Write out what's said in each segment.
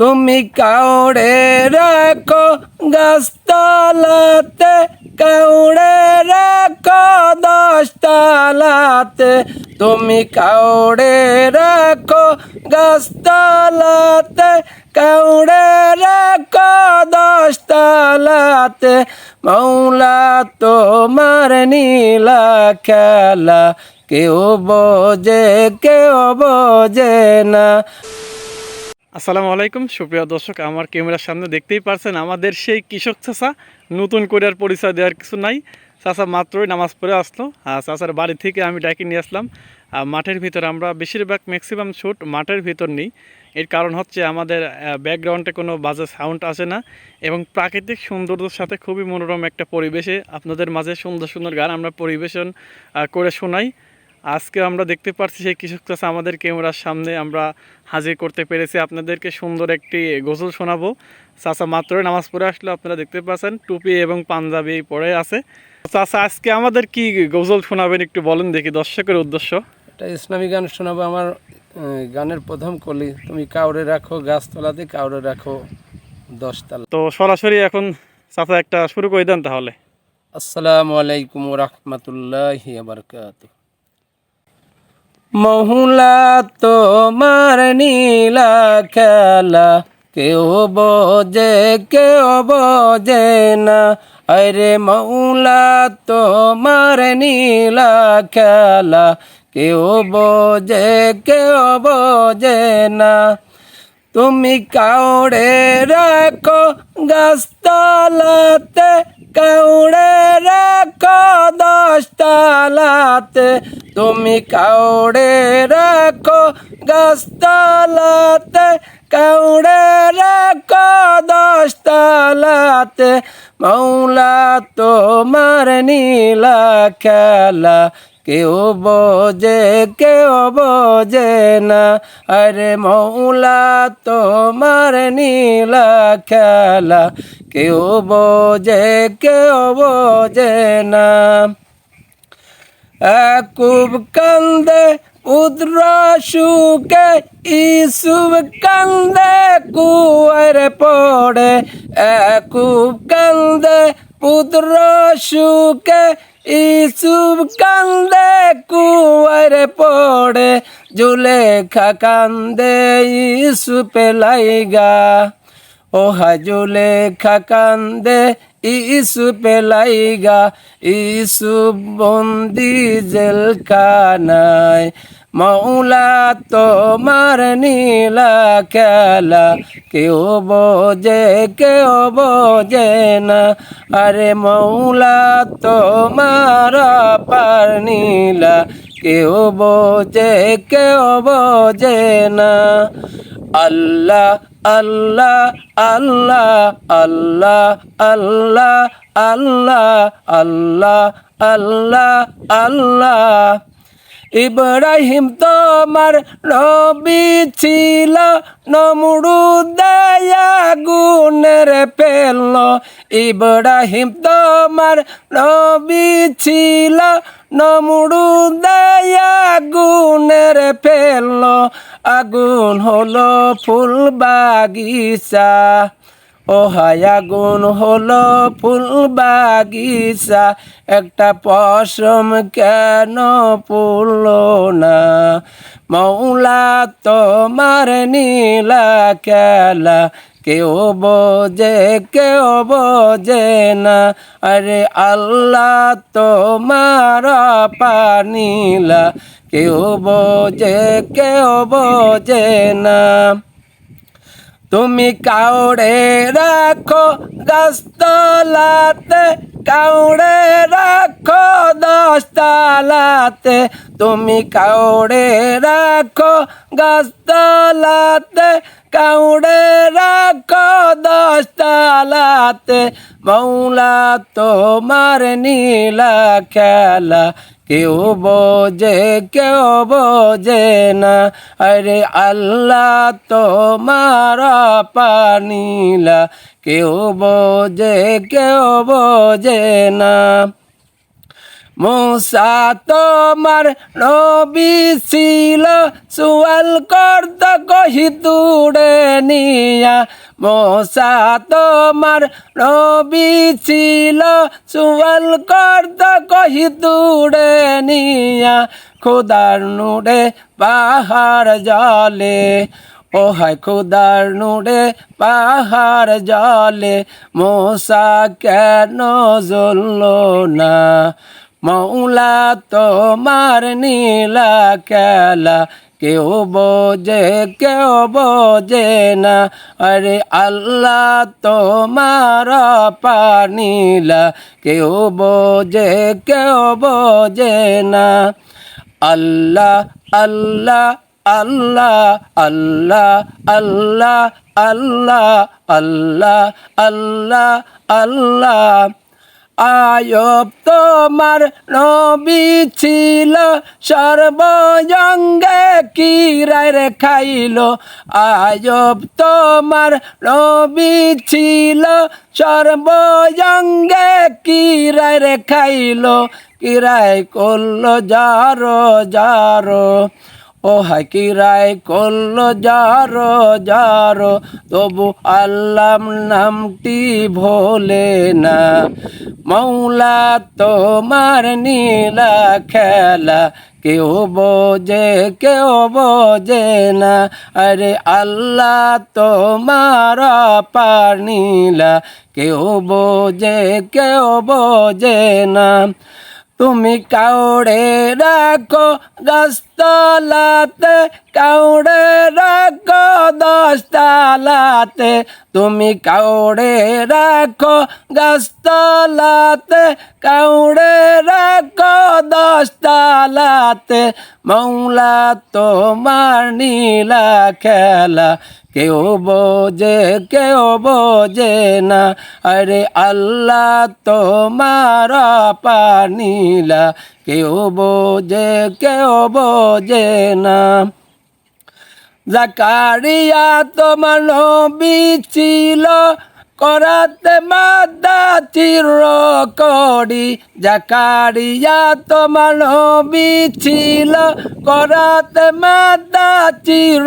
তুমি কাউড়ে রাখো গাছতলাতে, কাউড়ে রাখো দশতলাতে। তুমি কাউড়ে রাখো গাছতলাতে, কাউড়ে রাখো দশতলাতে। মৌলা, তোমার নীলা খেলা, কেউ বোঝে কেউ বোঝে না। আসসালামু আলাইকুম, সুপ্রিয় দর্শক, আমার ক্যামেরার সামনে দেখতেই পারছেন আমাদের সেই কৃষক চাষা। নতুন করে আর পরিচয় দেওয়ার কিছু নাই। চাষা মাত্রই নামাজ পড়ে আসলো। আর চাষার বাড়ি থেকে আমি ডাকি নিয়ে আসলাম। আর মাঠের ভিতর আমরা বেশিরভাগ ম্যাক্সিমাম শ্যুট মাঠের ভিতর নিই। এর কারণ হচ্ছে আমাদের ব্যাকগ্রাউন্ডে কোনো বাজে সাউন্ড আসে না। এবং প্রাকৃতিক সৌন্দর্যের সাথে খুবই মনোরম একটা পরিবেশে আপনাদের মাঝে সুন্দর সুন্দর গান আমরা পরিবেশন করে শোনাই। আজকে আমরা দেখতে পাচ্ছি সেই কৃষক চাষা আমাদের ক্যামেরার সামনে। আমরা হাজির করতে পেরেছি। আপনাদেরকে সুন্দর একটি গোসল শোনাবো। চাচা মাত্রই নামাজ পড়ে আসলে আপনারা দেখতে পাচ্ছেন। টুপি এবং পাঞ্জাবি পরে আছে। চাচা আজকে আমাদের কি গোসল শোনাবেন একটু বলেন দেখি দর্শকের উদ্দেশ্য। এটা ইসলামী গান শোনাবো আমার গানের প্রথম কলি। তুমি কাউরে রাখো গাছতলাতে কাউরে রাখো দশতলা। তো সরাসরি এখন চাচা একটা শুরু করে দেন তাহলে। আসসালামু আলাইকুম রহমতুল্লাহ বারকাত মহুলা, তোমার নীলা খেলা। কেউ বোঝে কেউ বোঝে না। আরে মৌলা তোমার নীলা খেলা। কেউ বোঝে কেউ বোঝে না। তুমি কাউড়ে রাখো গাছতলাতে কাউড়ে রাখো দশতলাতে। তুমি কাউড়ে রাখো গাছতলাতে। কাউড়ে রাখো দশতলাতে। মৌলা তোমার নীলা খেলা কেউ বোঝে কেউ বোঝে না। আরে মৌলা, তোমার নীলা খেলা। কেউ বোঝে কেউ বোঝে না। একুব কান্দে পুত্র সুকে ইসুব কান্দে, কুয়ার পড়ে। একুব কান্দে পুত্র সুকে ইসুব কান্দে, কুয়ার পড়ে, জুলেখা কান্দে, ইসুপে লাইগা। ও হাজুলে খাকান্দে ইসু পেলাইগা ইসু বন্দি জেল কানায় মৌলা তোমার নীলা খেলা। কেউ বোঝে কেউ বোঝে না আরে মৌলা, তোমার পার নীলা, কেউ বোঝে কেউ বোঝে না। আল্লাহ আল্লাহ আল্লাহ আল্লাহ আল্লাহ আল্লাহ আল্লাহ আল্লাহ আল্লাহ। ইব্রাহিম তোমার নবী ছিল নমরু দয়া গুণের পেল। ইব্রাহিম তোমার নবী ছিল নমরু দয়া গুণের পেল। আগুন হলো ফুল বাগিচা। ও হায়াগুন হলো ফুল বাগিচা, একটা পশম কেন পুরলো না? মৌলা তোমার নীলা খেলা, কেউ বোঝে কেউ বোঝে না। আরে আল্লাহ তোমার পানীলা কেউ বোঝে কেউ বোঝে না। তুমি কাউড়ে রাখো গাছতলাতে কাউড়ে রাখো দশতলাতে। তুমি কাউড়ে রাখো গাছতলাতে কাউড়ে রাখো দশতলাতে মৌলা তোমার নীলা খেলা, কেউ বোঝে কেউ বোঝে না। আরে আল্লাহ তোমার পানীলা কেউ বোঝে কেউ বোঝে না। মোসা তোমার নবী ছিল, সুয়াল করত কহি তুড়ে নিয়া। মোসা তোমার নবী ছিল, সুয়াল করত কহি তুড়ে নিয়া। খোদার নুড়ে পাহাড় জলে, ও হায় খুদার নুড়ে পাহাড় জলে মশা কেন জ্বলল না? মৌলা তোমার নীলা খেলা, কেউ বোঝে কেউ বোঝে না। আরে আল্লাহ তোমার পানীলা কেউ বোঝে কেউ বোঝে না। আল্লাহ আল্লাহ আল্লাহ আল্লাহ আল্লাহ আল্লাহ আল্লাহ আল্লাহ আল্লাহ। আয়ব তোমার নবী ছিল, সর্বজঙ্গে কিরার খাইল আয়ব তোমার নবী ছিল, সর্বজঙ্গে কিরার খাইল কিরায় করল যারো যারো ও হাকিরায় করল? যারো যারো তবু আল্লাম নামটি ভোলে না। মৌলা তোমার নীলা খেলা, কেউ বোঝে কেউ বোঝে না। আরে আল্লাহ তোমার পানীলা কেউ বোঝে কেউ বোঝে না। তুমি কাউড়ে রাখো গাছতলাতে কাউড়ে রাখো, দশতলাতে। তুমি কাউড়ে রাখো গাছতলাতে কাউড়ে রাখো, দশতলাতে। মৌলা তোমার নীলা খেলা কেউ বোঝে কেউ বোঝে না। আরে আল্লাহ তোমার পানিলা। কেউ বোঝে কেউ বোঝে না। জাকারিয়া তোমার নবী ছিল। করাতে মাদা চির করি জাকারিয়া তোমার নবী ছিল। করাতে মাদা চির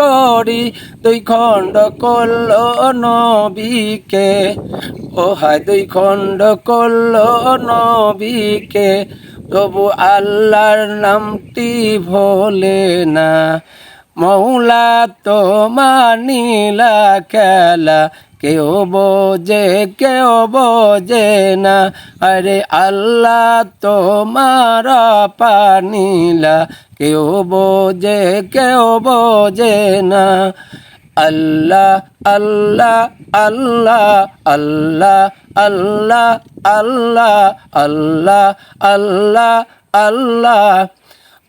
করি দুই খণ্ড করল নবীকে। ও হায়, দুই খণ্ড করল নবীকে। তবু আল্লাহর নামটি ভোলে না। মৌলা তোমার নীলা খেলা কেউ বোঝে কেউ বোঝে না। আরে আল্লাহ তোমার পানীলা কেউ বোঝে কেউ বোঝে না। আল্লাহ আল্লাহ আল্লাহ আল্লাহ আল্লাহ আল্লাহ আল্লাহ আল্লাহ আল্লাহ।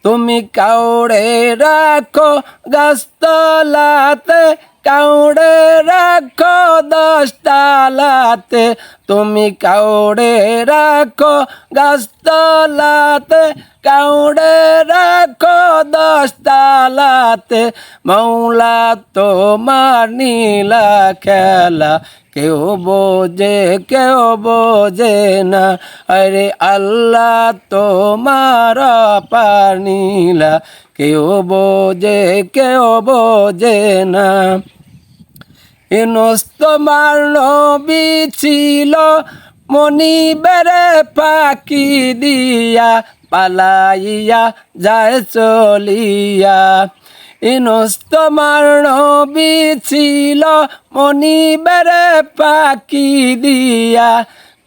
তুমি কাউড়ে রাখো গাছতলাতে কাউড়ে রাখো দশতলাতে, তুমি কাউড়ে রাখো গাছতলাতে, কাউড়ে রাখো দশতলাতে, মৌলা তোমার নীলা খেলা, কেউ বোঝে কেউ বোঝে না, আরে আল্লাহ তোমার পানীলা কেউ বোঝে কেউ বোঝে না। ইনুস তোমার নবী ছিল মনি বেড়ে পাখি দিয়া পালাইয়া যায় চলিয়া। ইনুস তোমার নবী ছিল মনি বেড়ে পাখি দিয়া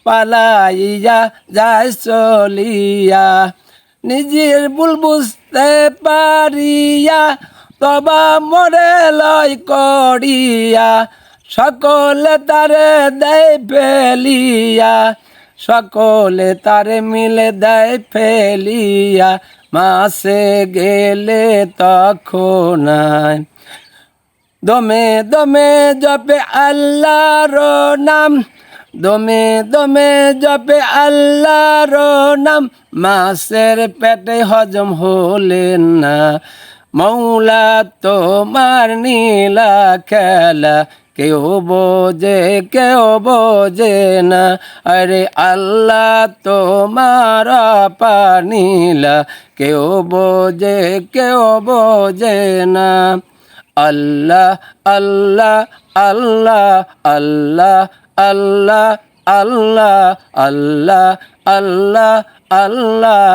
পালাইয়া যায় চলিয়া। নিজের ভুল বুঝতে পারিয়া তবা মরে লয় করিয়া, সকলে তারে দেয় ফেলিয়া, সকলে তারে মিলে দেয় ফেলিয়া, মাসে গেলে তখন। দমে দমে জপে আল্লাহর নাম, দমে দমে জপে আল্লাহর নাম, মাসের পেটে হজম হলেন না মৌলা তোমার নীলা খেলা, কেউ বোঝে কেউ বোঝে না। আরে আল্লাহ তোমার পানিলা কেউ বোঝে কেউ বোঝে না। আল্লাহ আল্লাহ আল্লাহ আল্লাহ আল্লাহ আল্লাহ আল্লাহ আল্লাহ আল্লাহ।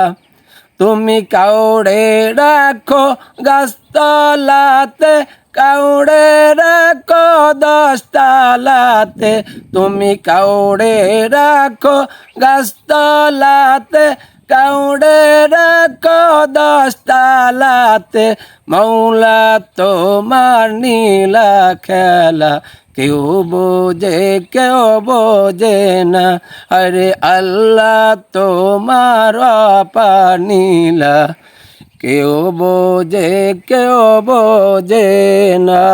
তুমি কাউড়ে রাখো গাছতলাতে কাউড়ে রাখো দশতলাতে। তুমি কাউড়ে রাখো গাছতলাতে কাউড়ে রাখো দশতলাতে মৌলা তোমার নীলা খেলা। কেউ বোঝে কেউ বোঝে না। আরে আল্লাহ তোমার পানিলা কেউ বোঝে কেউ বোঝে না।